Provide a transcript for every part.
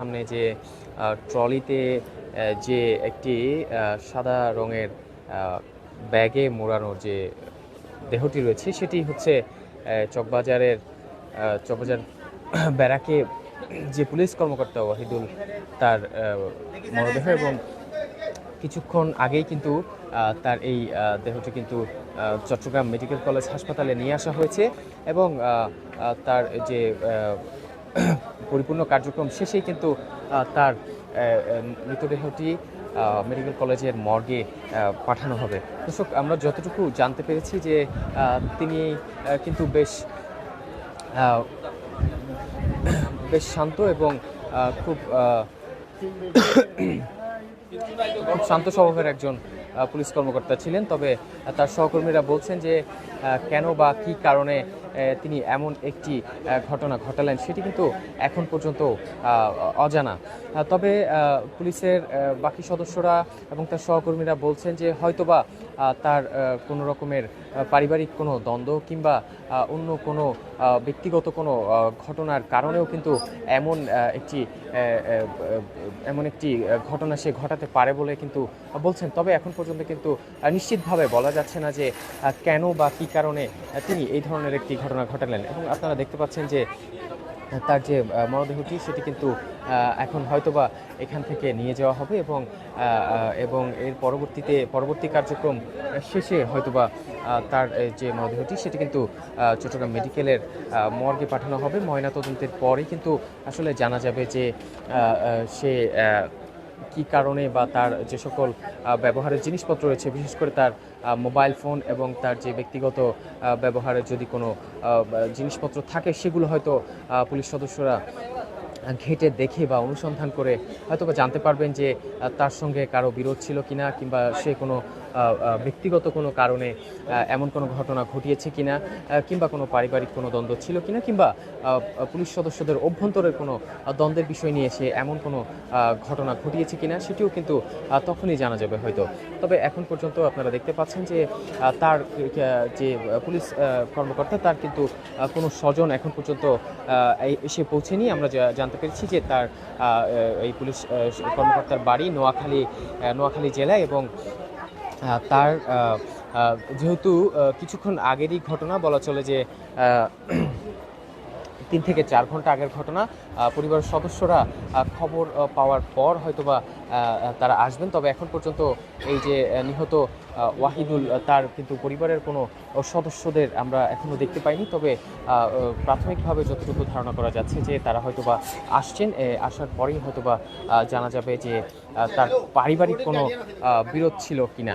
সামনে যে ট্রলিতে যে একটি সাদা রঙের ব্যাগে মোড়ানো যে দেহটি রয়েছে, সেটি হচ্ছে চকবাজারের চকবাজার ব্যারাকে যে পুলিশ কর্মকর্তা ওয়াহিদুল তার মরদেহ এবং কিছুক্ষণ আগেই কিন্তু তার এই দেহটি কিন্তু চট্টগ্রাম মেডিকেল কলেজ হাসপাতালে নিয়ে আসা হয়েছে এবং তার যে পরিপূর্ণ কার্যক্রম শেষেই কিন্তু তার মৃতদেহটি মেডিকেল কলেজের মর্গে পাঠানো হবে। দর্শক, আমরা যতটুকু জানতে পেরেছি যে তিনি কিন্তু বেশ বেশ শান্ত এবং খুব শান্ত স্বভাবের একজন। পুলিশ কর্মকর্তা ছিলেন, তবে তার সহকর্মীরা বলছেন যে কেন বা কি কারণে তিনি এমন একটি ঘটনা ঘটালেন সেটি কিন্তু এখন পর্যন্ত অজানা। তবে পুলিশের বাকি সদস্যরা এবং তার সহকর্মীরা বলছেন যে, হয়তোবা তার কোনো রকমের পারিবারিক কোনো দ্বন্দ্ব কিংবা অন্য কোনো ব্যক্তিগত কোনো ঘটনার কারণেও কিন্তু এমন একটি এমন একটি ঘটনা সে ঘটাতে পারে বলে কিন্তু বলছেন। তবে এখন পর্যন্ত কিন্তু নিশ্চিতভাবে বলা যাচ্ছে না যে কেন বা কী কারণে তিনি এই ধরনের একটি ঘটনা ঘটালেন। এবং আপনারা দেখতে পাচ্ছেন যে তার যে মরদেহটি, সেটি কিন্তু এখন হয়তোবা এখান থেকে নিয়ে যাওয়া হবে এবং এবং এর পরবর্তীতে, পরবর্তী কার্যক্রম শেষে হয়তোবা তার যে মরদেহটি, সেটি কিন্তু চট্টগ্রাম মেডিকেলের মর্গে পাঠানো হবে। ময়নাতদন্তের পরেই কিন্তু আসলে জানা যাবে যে সে কি কারণে বা তার যে সকল ব্যবহারের জিনিসপত্র রয়েছে, বিশেষ করে তার মোবাইল ফোন এবং তার যে ব্যক্তিগত ব্যবহারের যদি কোনো জিনিসপত্র থাকে, সেগুলো হয়তো পুলিশ সদস্যরা ঘেটে দেখে বা অনুসন্ধান করে হয়তো জানতে পারবেন যে তার সঙ্গে কারও বিরোধ ছিল কিনা কিংবা সে কোনো ব্যক্তিগত কোনো কারণে এমন কোনো ঘটনা ঘটিয়েছে কিনা কিংবা কোনো পারিবারিক কোনো দ্বন্দ্ব ছিল কিনা, কিংবা পুলিশ সদস্যদের অভ্যন্তরের কোনো দ্বন্দ্বের বিষয় নিয়ে সে এমন কোনো ঘটনা ঘটিয়েছে কিনা, সেটিও কিন্তু তখনই জানা যাবে হয়তো। তবে এখন পর্যন্ত আপনারা দেখতে পাচ্ছেন যে তার যে পুলিশ কর্মকর্তা, তার কিন্তু কোনো স্বজন এখন পর্যন্ত এসে পৌঁছেনি। আমরা জানতে পেরেছি যে তার এই পুলিশ কর্মকর্তার বাড়ি নোয়াখালী নোয়াখালী জেলায় এবং তার যেহেতু কিছুক্ষণ আগেরই ঘটনা বলা চলে যে তিন থেকে চার ঘণ্টা আগের ঘটনা। পরিবারের সদস্যরা খবর পাওয়ার পর হয়তোবা তারা আসবেন। তবে এখন পর্যন্ত এই যে নিহত ওয়াহিদুল তার কিন্তু পরিবারের কোনো সদস্যদের আমরা এখনও দেখতে পাইনি। তবে প্রাথমিকভাবে যতটুকু ধারণা করা যাচ্ছে যে, তারা হয়তোবা আসছেন। আসার পরেই হয়তোবা জানা যাবে যে তার পারিবারিক কোনো বিরোধ ছিল কি? কিনা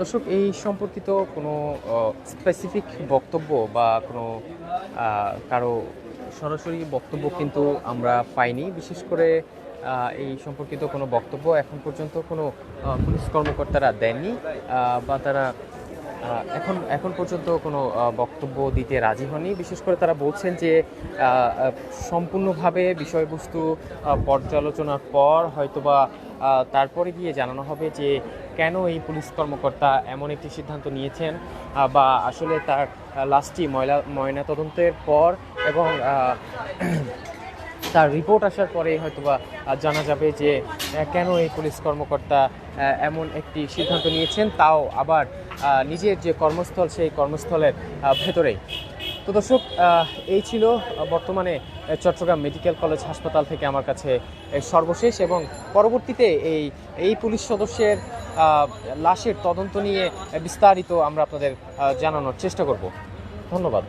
দর্শক, এই সম্পর্কিত কোনো স্পেসিফিক বক্তব্য বা কোনো কারও সরাসরি বক্তব্য কিন্তু আমরা পাইনি। বিশেষ করে এই সম্পর্কিত কোনো বক্তব্য এখন পর্যন্ত কোনো পুলিশ কর্মকর্তারা দেননি বা তারা এখন এখন পর্যন্ত কোনো বক্তব্য দিতে রাজি হননি। বিশেষ করে তারা বলছেন যে সম্পূর্ণভাবে বিষয়বস্তু পর্যালোচনার পর হয়তোবা তারপরে গিয়ে জানানো হবে যে কেন এই পুলিশ কর্মকর্তা এমন একটি সিদ্ধান্ত নিয়েছেন বা আসলে তার লাস্টটি ময়লা, ময়নাতদন্তের পর এবং তার রিপোর্ট আসার পরেই হয়তোবা জানা যাবে যে কেন এই পুলিশ কর্মকর্তা এমন একটি সিদ্ধান্ত নিয়েছেন, তাও আবার নিজের যে কর্মস্থল, সেই কর্মস্থলের ভেতরেই। তো দর্শক এই ছিল বর্তমানে চট্টগ্রাম মেডিকেল কলেজ হাসপাতাল থেকে আমার কাছে সর্বশেষ এবং পরবর্তীতে এই এই পুলিশ সদস্যের লাশের তদন্ত নিয়ে বিস্তারিত আমরা আপনাদের জানানোর চেষ্টা করব। ধন্যবাদ।